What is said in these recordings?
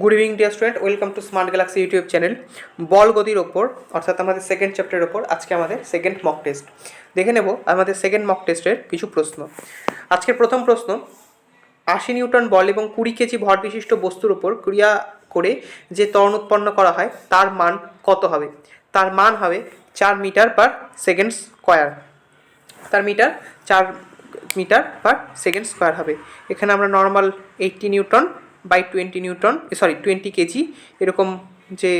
Good evening dear student welcome to smart galaxy YouTube channel বল গতির ওপর অর্থাৎ আমাদের সেকেন্ড চ্যাপ্টারের ওপর আজকে আমাদের সেকেন্ড মক টেস্ট দেখে নেব আমাদের সেকেন্ড মক টেস্টের কিছু প্রশ্ন। আজকের প্রথম প্রশ্ন, আশি নিউটন বল এবং কুড়ি কেজি ভর বিশিষ্ট বস্তুর উপর ক্রিয়া করে যে ত্বরণ উৎপন্ন করা হয়, তার মান কত হবে? তার মান হবে চার মিটার পার সেকেন্ড স্কোয়ার তার মিটার, চার মিটার পার সেকেন্ড স্কোয়ার হবে। এখানে আমরা normal eighty newton by twenty newton sorry twenty KG এরকম যে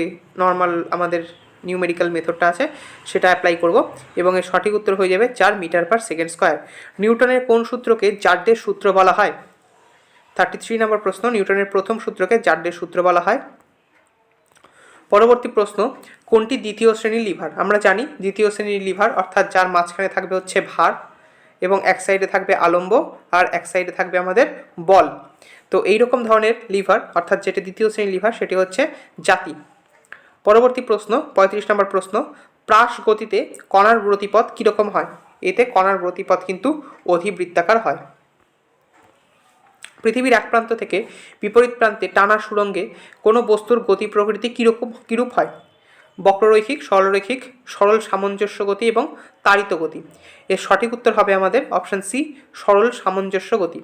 নর্মাল আমাদের নিউমেরিক্যাল মেথডটা আছে, সেটা অ্যাপ্লাই করব। এবং এর সঠিক উত্তর হয়ে যাবে চার মিটার পার সেকেন্ড স্কোয়ার নিউটনের কোন সূত্রকে জাড্ডের সূত্র বলা হয়? থার্টি থ্রি নম্বর প্রশ্ন, নিউটনের প্রথম সূত্রকে জাড্ডের সূত্র বলা হয়? পরবর্তী প্রশ্ন, কোনটি দ্বিতীয় শ্রেণির লিভার? আমরা জানি দ্বিতীয় শ্রেণির লিভার, অর্থাৎ যার মাঝখানে থাকবে হচ্ছে ভার। এবং এক সাইডে থাকবে আলম্ব আর এক সাইডে থাকবে আমাদের বল। তো এই রকম ধরনের লিভার, অর্থাৎ যেটা দ্বিতীয় শ্রেণির লিভার, সেটি হচ্ছে জাতি। পরবর্তী প্রশ্ন, পঁয়ত্রিশ নম্বর প্রশ্ন, প্রাস গতিতে কণার গতিপথ কীরকম হয়? এতে কণার গতিপথ কিন্তু অধিবৃত্তাকার হয়। পৃথিবীর এক প্রান্ত থেকে বিপরীত প্রান্তে টানা সুরঙ্গে কোনো বস্তুর গতি প্রকৃতি কীরকম, কীরূপ হয়? বক্ররৈখিক, সরলরৈখিক, সরল সামঞ্জস্য গতি এবং তাড়িত গতি। এর সঠিক উত্তর হবে আমাদের অপশান সি, সরল সামঞ্জস্য গতি।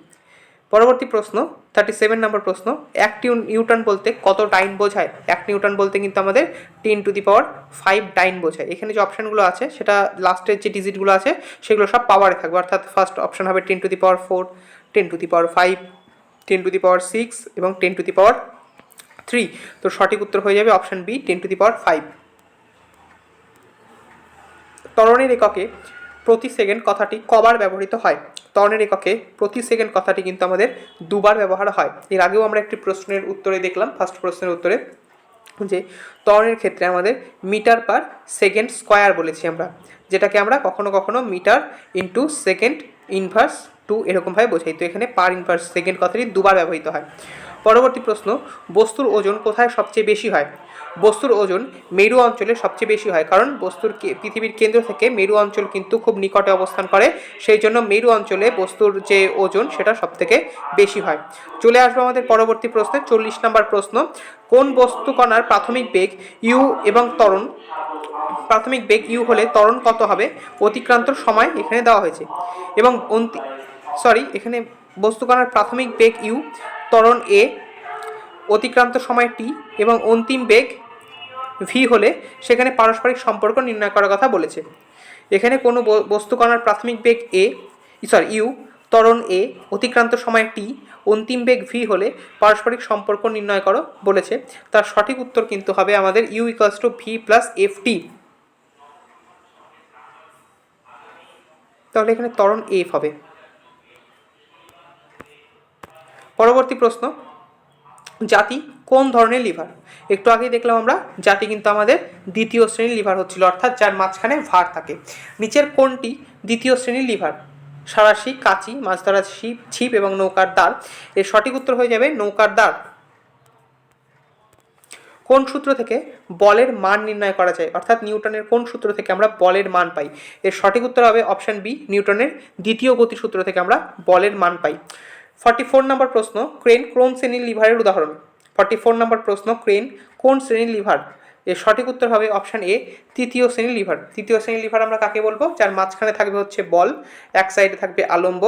পরবর্তী প্রশ্ন থার্টি সেভেন নম্বর প্রশ্ন, এক নিউটন বলতে কত ডাইন বোঝায়? এক নিউটন বলতে কিন্তু আমাদের ten to the power five dyne বোঝায়। এখানে যে অপশানগুলো আছে, সেটা লাস্টের যে ডিজিটগুলো আছে, সেগুলো সব পাওয়ারে থাকবে। অর্থাৎ ফার্স্ট অপশান হবে ten to the power four ten to the power five ten to the power six এবং ten to the power three তো সঠিক উত্তর হয়ে যাবে option B ten to the power five ত্বরণের এককে প্রতি সেকেন্ড কথাটি কবার ব্যবহৃত হয়। ত্বরণের এককে প্রতি সেকেন্ড কথাটি কিন্তু আমাদের দুবার ব্যবহার হয়। এর আগেও আমরা একটি প্রশ্নের উত্তরে দেখলাম ফার্স্ট প্রশ্নের উত্তরে, যে ত্বরণের ক্ষেত্রে আমাদের মিটার পার সেকেন্ড স্কোয়ার বলেছি আমরা, যেটাকে আমরা কখনো কখনো meter into second inverse two এরকমভাবে বোঝাই। তো এখানে পার ইনভার্স সেকেন্ড কথাটি দুবার ব্যবহৃত হয়। পরবর্তী প্রশ্ন, বস্তুর ওজন কোথায় সবচেয়ে বেশি হয়? বস্তুর ওজন মেরু অঞ্চলে সবচেয়ে বেশি হয়, কারণ বস্তুর পৃথিবীর কেন্দ্র থেকে মেরু অঞ্চল কিন্তু খুব নিকটে অবস্থান করে, সেই জন্য মেরু অঞ্চলে বস্তুর যে ওজন সেটা সবথেকে বেশি হয়। চলে আসব আমাদের পরবর্তী প্রশ্নে, চল্লিশ নম্বর প্রশ্ন, কোন বস্তু কণার প্রাথমিক বেগ ইউ এবং ত্বরণ, প্রাথমিক বেগ ইউ হলে ত্বরণ কত হবে? অতিক্রান্ত সময় এখানে দেওয়া হয়েছে। এবং সরি এখানে বস্তুকণার প্রাথমিক বেগ ইউ ত্বরণ এ অতিক্রান্ত সময় টি এবং অন্তিম বেগ ভি হলে সেখানে পারস্পরিক সম্পর্ক নির্ণয় করার কথা বলেছে। এখানে কোনো ব- বস্তুকণার প্রাথমিক বেগ এ সরি ইউ, ত্বরণ এ অতিক্রান্ত সময় টি, অন্তিম বেগ ভি হলে পারস্পরিক সম্পর্ক নির্ণয় করো বলেছে। তার সঠিক উত্তর কিন্তু হবে আমাদের U equals to V plus F T. তাহলে এখানে ত্বরণ এফ হবে। পরবর্তী প্রশ্ন, জাতি কোন ধরনের লিভার? একটু আগেই দেখলাম আমরা, জাতি কিন্তু আমাদের দ্বিতীয় শ্রেণির লিভার হচ্ছিল, অর্থাৎ যার মাঝখানে ভার থাকে। নিচের কোনটি দ্বিতীয় শ্রেণির লিভার? সারাশি, কাঁচি মাছ ধরা ছিপ ছিপ এবং নৌকার দ্বার। এর সঠিক উত্তর হয়ে যাবে নৌকার দ্বার। কোন সূত্র থেকে বলের মান নির্ণয় করা যায়? অর্থাৎ নিউটনের কোন সূত্র থেকে আমরা বলের মান পাই? এর সঠিক উত্তর হবে অপশন বি, নিউটনের দ্বিতীয় গতি সূত্র থেকে আমরা বলের মান পাই। ফর্টি ফোর নম্বর প্রশ্ন, ক্রেন কোন শ্রেণির লিভারের উদাহরণ? ফর্টি ফোর নম্বর প্রশ্ন, ক্রেন কোন শ্রেণির লিভার? এর সঠিক উত্তর হবে অপশন এ, তৃতীয় শ্রেণির লিভার। তৃতীয় শ্রেণির লিভার আমরা কাকে বলব? যার মাঝখানে থাকবে হচ্ছে বল, এক সাইডে থাকবে আলম্ব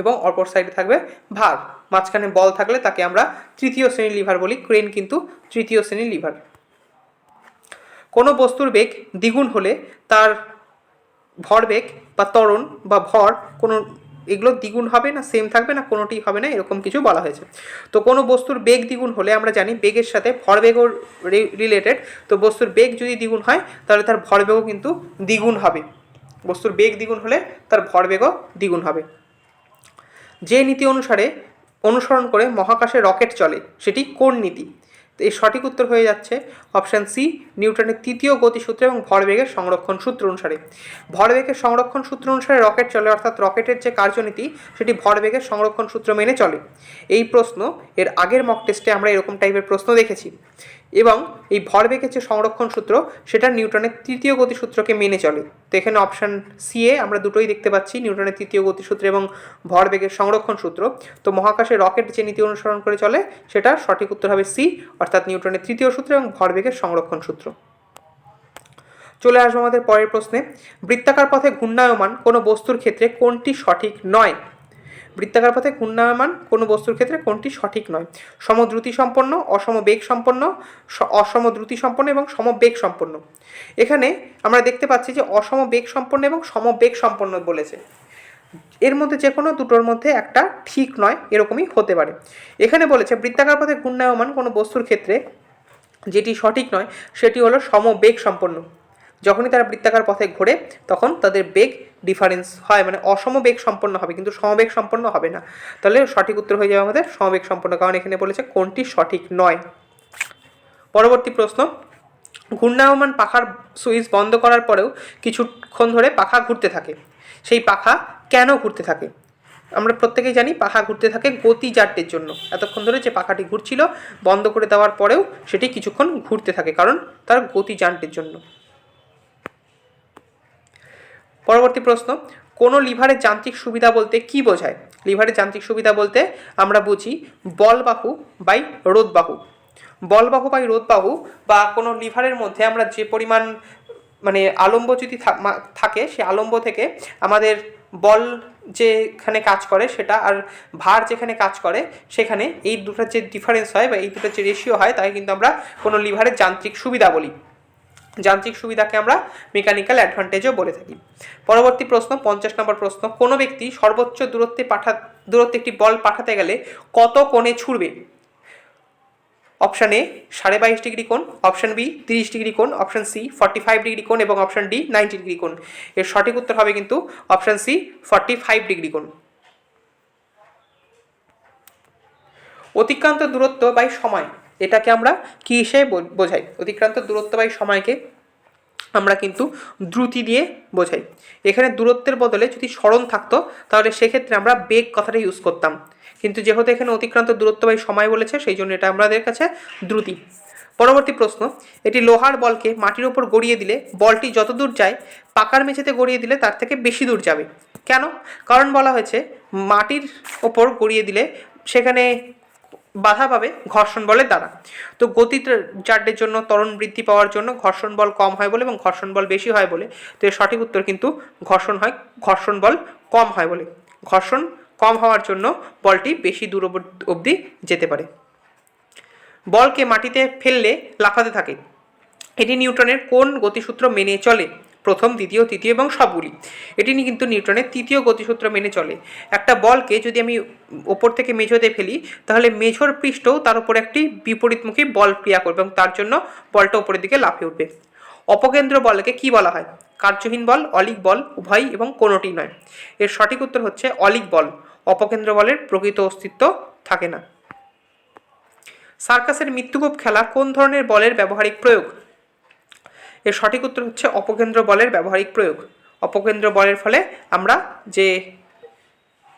এবং অপর সাইডে থাকবে ভার। মাঝখানে বল থাকলে তাকে আমরা তৃতীয় শ্রেণির লিভার বলি, ক্রেন কিন্তু তৃতীয় শ্রেণির লিভার। কোনো বস্তুর বেগ দ্বিগুণ হলে তার ভরবেগ বা ত্বরণ বা ভর কোনো এগুলো দ্বিগুণ হবে না সেম থাকবে না কোনোটি হবে না, এরকম কিছু বলা হয়েছে। তো কোনো বস্তুর বেগ দ্বিগুণ হলে আমরা জানি বেগের সাথে ভরবেগও রিলেটেড তো বস্তুর বেগ যদি দ্বিগুণ হয়, তাহলে তার ভরবেগও কিন্তু দ্বিগুণ হবে। বস্তুর বেগ দ্বিগুণ হলে তার ভরবেগও দ্বিগুণ হবে। যে নীতি অনুসারে অনুসরণ করে মহাকাশে রকেট চলে, সেটি কোন নীতি? তো এর সঠিক উত্তর হয়ে যাচ্ছে অপশান সি, নিউটনের তৃতীয় গতিসূত্র এবং ভরবেগের সংরক্ষণ সূত্র অনুসারে। ভরবেগের সংরক্ষণ সূত্র অনুসারে রকেট চলে, অর্থাৎ রকেটের যে কার্যনীতি, সেটি ভরবেগের সংরক্ষণ সূত্র মেনে চলে। এই প্রশ্ন এর আগের মক টেস্টে আমরা এরকম টাইপের প্রশ্ন দেখেছি। এবং এই ভরবেগের যে সংরক্ষণ সূত্র, সেটা নিউটনের তৃতীয় গতিসূত্রকে মেনে চলে। তো এখানে অপশান সি এ আমরা দুটোই দেখতে পাচ্ছি, নিউটনের তৃতীয় গতিসূত্র এবং ভরবেগের সংরক্ষণ সূত্র। তো মহাকাশে রকেট যে নীতি অনুসরণ করে চলে, সেটা সঠিক উত্তর হবে সি অর্থাৎ নিউটনের তৃতীয় সূত্র এবং ভরবেগের সংরক্ষণ সূত্র। চলে আসব আমাদের পরের প্রশ্নে। বৃত্তাকার পথে ঘূর্ণায়মান কোনো বস্তুর ক্ষেত্রে কোনটি সঠিক নয়? বৃত্তাকার পথে ঘূর্ণায়মান কোনো বস্তুর ক্ষেত্রে কোনটি সঠিক নয়। সমদ্রুতি সম্পন্ন অসম বেগ সম্পন্ন অসম দ্রুতি সম্পন্ন এবং সমবেগ সম্পন্ন এখানে আমরা দেখতে পাচ্ছি যে অসম বেগ সম্পন্ন এবং সমবেগ সম্পন্ন বলেছে। এর মধ্যে যে কোনো দুটোর মধ্যে একটা ঠিক নয়, এরকমই হতে পারে। এখানে বলেছে বৃত্তাকার পথে ঘূর্ণায়মান কোনো বস্তুর ক্ষেত্রে যেটি সঠিক নয়, সেটি হলো সমবেগ সম্পন্ন যখনই তারা বৃত্তাকার পথে ঘোরে, তখন তাদের বেগ ডিফারেন্স হয়। মানে অসম বেগ সম্পন্ন হবে, কিন্তু সমবেগ সম্পন্ন হবে না। তাহলে সঠিক উত্তর হয়ে যাবে আমাদের সমবেগ সম্পন্ন। কারণ এখানে বলেছে কোনটি সঠিক নয়। পরবর্তী প্রশ্ন, ঘূর্ণায়মান পাখার সুইচ বন্ধ করার পরেও কিছুক্ষণ ধরে পাখা ঘুরতে থাকে। সেই পাখা কেন ঘুরতে থাকে? আমরা প্রত্যেকেই জানি পাখা ঘুরতে থাকে গতি জাড্যের জন্য। এতক্ষণ ধরে যে পাখাটি ঘুরছিল, বন্ধ করে দেওয়ার পরেও সেটি কিছুক্ষণ ঘুরতে থাকে, কারণ তার গতি জাড্যের জন্য। পরবর্তী প্রশ্ন, কোনো লিভারের যান্ত্রিক সুবিধা বলতে কি বোঝায়? লিভারের যান্ত্রিক সুবিধা বলতে আমরা বুঝি বলবাহু বাই রোদবাহু। বলবাহু বাই রোদবাহু বা কোনো লিভারের মধ্যে আমরা যে পরিমাণ মানে আলম্ব যদি থাকে, সে আলম্ব থেকে আমাদের বল যেখানে কাজ করে সেটা আর ভার যেখানে কাজ করে সেখানে এই দুটোর যে ডিফারেন্স হয় বা এই দুটোর যে রেশিও হয়, তাকে কিন্তু আমরা কোনো লিভারের যান্ত্রিক সুবিধা বলি। যান্ত্রিক সুবিধাকে আমরা মেকানিক্যাল অ্যাডভান্টেজও বলে থাকি। পরবর্তী প্রশ্ন, পঞ্চাশ নম্বর প্রশ্ন, কোনো ব্যক্তি সর্বোচ্চ দূরত্বে পাঠা, দূরত্বে একটি বল পাঠাতে গেলে কত কোণে ছুড়বে? অপশান এ, সাড়ে বাইশ ডিগ্রি কোণ, অপশান বি, তিরিশ ডিগ্রি কোণ, option C forty five degree কোণ এবং অপশান ডি নাইনটি ডিগ্রি কোণ। এর সঠিক উত্তর হবে কিন্তু option C forty five degree কোণ। অতিক্রান্ত দূরত্ব বাই সময়। এটাকে আমরা কী হিসেবে বো- বোঝাই? অতিক্রান্ত দূরত্ব বাই সময়কে আমরা কিন্তু দ্রুতি দিয়ে বোঝাই। এখানে দূরত্বের বদলে যদি স্মরণ থাকতো, তাহলে সেক্ষেত্রে আমরা বেগ কথাটা ইউজ করতাম। কিন্তু যেহেতু এখানে অতিক্রান্ত দূরত্ব বাই সময় বলেছে, সেই জন্য এটা আমাদের কাছে দ্রুতি। পরবর্তী প্রশ্ন, এটি লোহার বলকে মাটির ওপর গড়িয়ে দিলে বলটি যত দূর যায়, পাকার মেঝেতে গড়িয়ে দিলে তার থেকে বেশি দূর যাবে। কেন? কারণ বলা হয়েছে, মাটির ওপর গড়িয়ে দিলে সেখানে বাধা পাবে ঘর্ষণ বলের দ্বারা। তো গতি জাড্যের জন্য, ত্বরণ বৃদ্ধি পাওয়ার জন্য ঘর্ষণ বল কম হয় বলে এবং ঘর্ষণ বল বেশি হয় বলে। তো এর সঠিক উত্তর কিন্তু ঘর্ষণ হয়, ঘর্ষণ বল কম হয় বলে। ঘর্ষণ কম হওয়ার জন্য বলটি বেশি দূর অব- অবধি যেতে পারে। বলকে মাটিতে ফেললে লাফাতে থাকে। এটি নিউটনের কোন গতিসূত্র মেনে চলে? প্রথম, দ্বিতীয়, তৃতীয় এবং সবগুলি। এটি নিয়ে কিন্তু নিউটনের তৃতীয় গতিসূত্র মেনে চলে। একটা বলকে যদি আমি ওপর থেকে মেঝোতে ফেলি, তাহলে মেঝোর পৃষ্ঠও তার উপর একটি বিপরীতমুখী বল ক্রিয়া করবে এবং তার জন্য বলটা উপরের দিকে লাফিয়ে উঠবে। অপকেন্দ্র বলকে কি বলা হয়? কার্যহীন বল, অলিক বল উভয় এবং কোনোটি নয়। এর সঠিক উত্তর হচ্ছে অলিক বল। অপকেন্দ্র বলের প্রকৃত অস্তিত্ব থাকে না। সার্কাসের মৃত্যুকূপ খেলা কোন ধরনের বলের ব্যবহারিক প্রয়োগ? এর সঠিক উত্তর হচ্ছে অপকেন্দ্র বলের ব্যবহারিক প্রয়োগ। অপকেন্দ্র বলের ফলে আমরা যে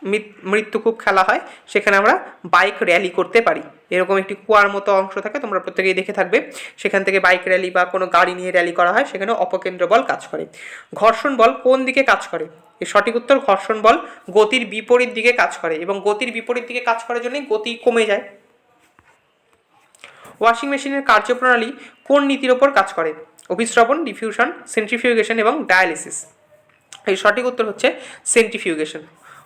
মৃত- মৃত্যুকূপ খেলা হয়, সেখানে আমরা বাইক র্যালি করতে পারি। এরকম একটি কুয়ার মতো অংশ থাকে, তোমরা প্রত্যেকেই দেখে থাকবে। সেখান থেকে বাইক র্যালি বা কোনো গাড়ি নিয়ে র্যালি করা হয়, সেখানে অপকেন্দ্র বল কাজ করে। ঘর্ষণ বল কোন দিকে কাজ করে? এর সঠিক উত্তর, ঘর্ষণ বল গতির বিপরীত দিকে কাজ করে এবং গতির বিপরীত দিকে কাজ করার জন্যই গতি কমে যায়। ওয়াশিং মেশিনের কার্যপ্রণালী কোন নীতির ওপর কাজ করে? অভিশ্রবণ ডিফিউশন সেন্ট্রিফিউগেশন এবং ডায়ালিসিস এর সঠিক উত্তর হচ্ছে সেন্ট্রিফিউগেশন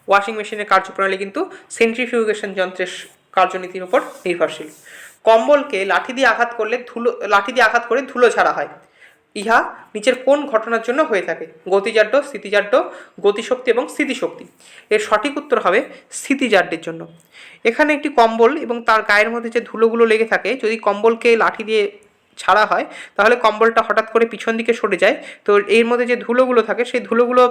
ওয়াশিং মেশিনের কার্যপ্রণালী কিন্তু সেন্ট্রিফিউগেশন যন্ত্রের কার্যনীতির উপর নির্ভরশীল। কম্বলকে লাঠি দিয়ে আঘাত করলে ধুলো, লাঠি দিয়ে আঘাত করে ধুলো ছাড়া হয়। ইহা নিচের কোন ঘটনার জন্য হয়ে থাকে? গতিজাড্য, স্থিতিজাড্য, গতিশক্তি এবং স্থিতিশক্তি। এর সঠিক উত্তর হবে স্থিতিজাড্যের জন্য। এখানে একটি কম্বল এবং তার গায়ের মধ্যে যে ধুলোগুলো লেগে থাকে, যদি কম্বলকে লাঠি দিয়ে ছাড়া হয়, তাহলে কম্বলটা হঠাৎ করে পিছন দিকে সরে যায়। তো এর মধ্যে যে ধুলোগুলো থাকে, সেই ধুলোগুলো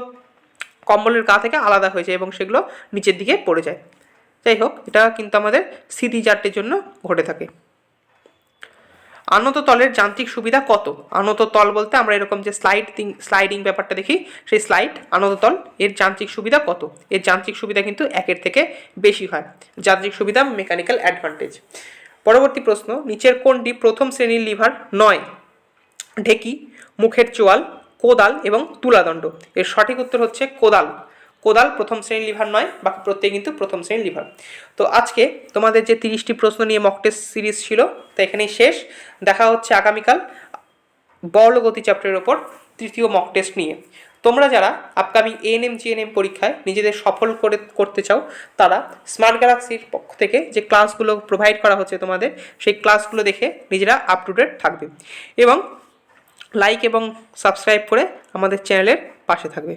কম্বলের গা থেকে আলাদা হয়ে যায় এবং সেগুলো নিচের দিকে পড়ে যায়। যাই হোক, এটা কিন্তু আমাদের স্থিতিজাড্যের জন্য ঘটে থাকে। আনত তলের যান্ত্রিক সুবিধা কত? আনত তল বলতে আমরা এরকম যে স্লাইড স্লাইডিং ব্যাপারটা দেখি, সেই স্লাইড আনত তল, এর যান্ত্রিক সুবিধা কত? এর যান্ত্রিক সুবিধা কিন্তু একের থেকে বেশি হয়। যান্ত্রিক সুবিধা মেকানিক্যাল অ্যাডভান্টেজ পরবর্তী প্রশ্ন, নিচের কোনটি প্রথম শ্রেণির লিভার নয়? ঢেকি, মুখের চোয়াল, কোদাল এবং তুলাদণ্ড। এর সঠিক উত্তর হচ্ছে কোদাল। কোদাল প্রথম শ্রেণির লিভার নয়, বাকি প্রত্যেকে কিন্তু প্রথম শ্রেণির লিভার। তো আজকে তোমাদের যে তিরিশটি প্রশ্ন নিয়ে মক টেস্ট সিরিজ ছিল, তা এখানেই শেষ। দেখা হচ্ছে আগামীকাল বল গতি চ্যাপ্টারের ওপর তৃতীয় মক টেস্ট নিয়ে। তোমরা যারা আপকামিং এএনএম জিএনএম পরীক্ষায় নিজেদের সফল করে, করতে চাও, তারা স্মার্ট গ্যালাক্সির পক্ষ থেকে যে ক্লাসগুলো প্রোভাইড করা হচ্ছে তোমাদের, সেই ক্লাসগুলো দেখে নিজেরা আপ টু ডেট থাকবে। এবং লাইক এবং সাবস্ক্রাইব করে আমাদের চ্যানেলের পাশে থাকবে।